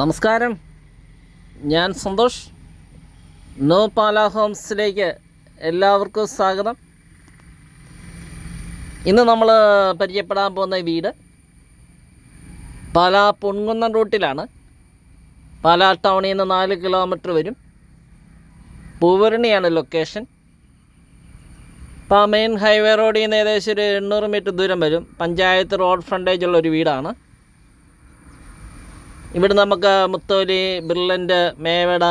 നമസ്കാരം. ഞാൻ സന്തോഷ്. നോ പാല ഹോംസിലേക്ക് എല്ലാവർക്കും സ്വാഗതം. ഇന്ന് നമ്മൾ പരിചയപ്പെടാൻ പോകുന്ന വീട് പാല പൊൻകുന്നം റൂട്ടിലാണ്. പാല ടൗണിൽ നിന്ന് നാല് കിലോമീറ്റർ വരും. പൂവരണിയാണ് ലൊക്കേഷൻ. ഇപ്പോൾ മെയിൻ ഹൈവേ റോഡിൽ നിന്ന് ഏകദേശം ഒരു എണ്ണൂറ് മീറ്റർ ദൂരം വരും. പഞ്ചായത്ത് റോഡ് ഫ്രണ്ടേജ് ഉള്ള ഒരു വീടാണ്. ഇവിടെ നമുക്ക് മുത്തോലി ബിർലന്റ് മേവട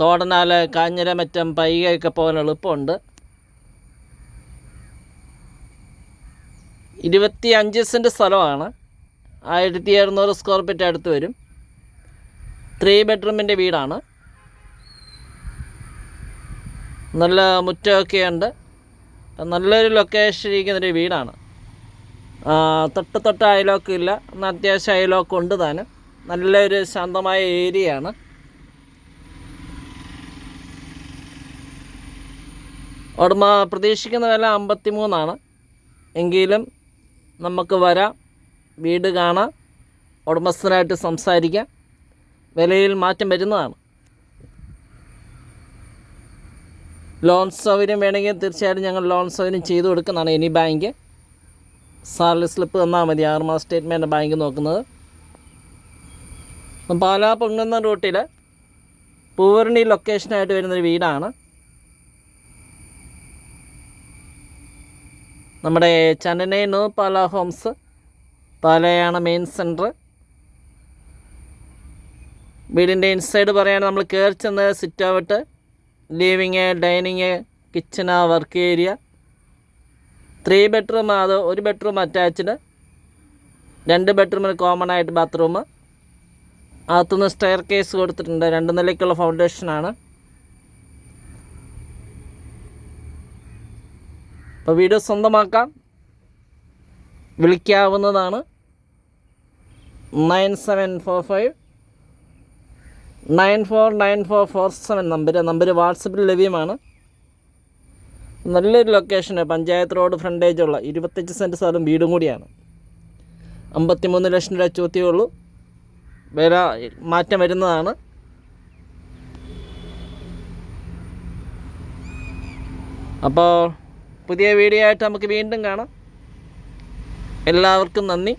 തോടനാൽ കാഞ്ഞിരമറ്റം പൈകയൊക്കെ പോകാൻ എളുപ്പമുണ്ട്. ഇരുപത്തി അഞ്ച് സെന്റ് സ്ഥലമാണ്. ആയിരത്തി അറുന്നൂറ് സ്ക്വയർ ഫീറ്റ് അടുത്ത് വരും. ത്രീ ബെഡ്റൂമിന്റെ വീടാണ്. നല്ല മുറ്റമൊക്കെയുണ്ട് നല്ലൊരു ലൊക്കേഷൻ ഇരിക്കുന്നൊരു വീടാണ്. തൊട്ട് തൊട്ട് അയലോക്കില്ല. എന്നാൽ അത്യാവശ്യം അയലോക്കുണ്ട് താനും. നല്ലൊരു ശാന്തമായ ഏരിയയാണ്. ഉടമ പ്രതീക്ഷിക്കുന്ന വില അമ്പത്തി മൂന്നാണ് എങ്കിലും നമുക്ക് വരാം വീട് കാണാം ഉടമസ്ഥനായിട്ട് സംസാരിക്കാം. വിലയിൽ മാറ്റം വരുന്നതാണ്. ലോൺ സൗകര്യം വേണമെങ്കിൽ തീർച്ചയായിട്ടും ഞങ്ങൾ ലോൺ സൗകര്യം ചെയ്തു കൊടുക്കുന്നതാണ് എനി ബാങ്ക്. സാലറി സ്ലിപ്പ് തന്നാൽ മതി. ആറുമാസ സ്റ്റേറ്റ്മെന്റ് ബാങ്ക് നോക്കുന്നത്. അപ്പം പാലാ പൊങ്ങുന്ന റൂട്ടിൽ പൂവർണി ലൊക്കേഷനായിട്ട് വരുന്നൊരു വീടാണ്. നമ്മുടെ ചന്നനൈ പാല ഹോംസ് പാലയാണ് മെയിൻ സെന്റർ വീടിന്റെ ഇൻസൈഡ് പറയുകയാണെങ്കിൽ നമ്മൾ കയറി ചെന്ന് sit out living dining kitchen work area three bedroom അത് ഒരു ബെഡ്റൂം അറ്റാച്ച്ഡ് രണ്ട് ബെഡ്റൂമിന് കോമൺ ആയിട്ട് ബാത്റൂം അകത്തുനിന്ന് സ്റ്റെയർ കേസ് കൊടുത്തിട്ടുണ്ട്. രണ്ട് നിലയ്ക്കുള്ള ഫൗണ്ടേഷനാണ് അപ്പോൾ വീട് സ്വന്തമാക്കാം. വിളിക്കാവുന്നതാണ്. Nine seven four five. Nine four nine four four seven number number വാട്സപ്പിൽ ലഭ്യമാണ്. നല്ലൊരു ലൊക്കേഷന് പഞ്ചായത്ത് റോഡ് ഫ്രണ്ടേജുള്ള ഇരുപത്തഞ്ച് സെന്റ് സ്ഥലം വീടും കൂടിയാണ്. അമ്പത്തിമൂന്ന് ലക്ഷം രൂപ ചോദ്യമേ ഉള്ളൂ. വില മാറ്റം വരുന്നതാണ്. അപ്പോൾ പുതിയ വീഡിയോ ആയിട്ട് നമുക്ക് വീണ്ടും കാണാം. എല്ലാവർക്കും നന്ദി.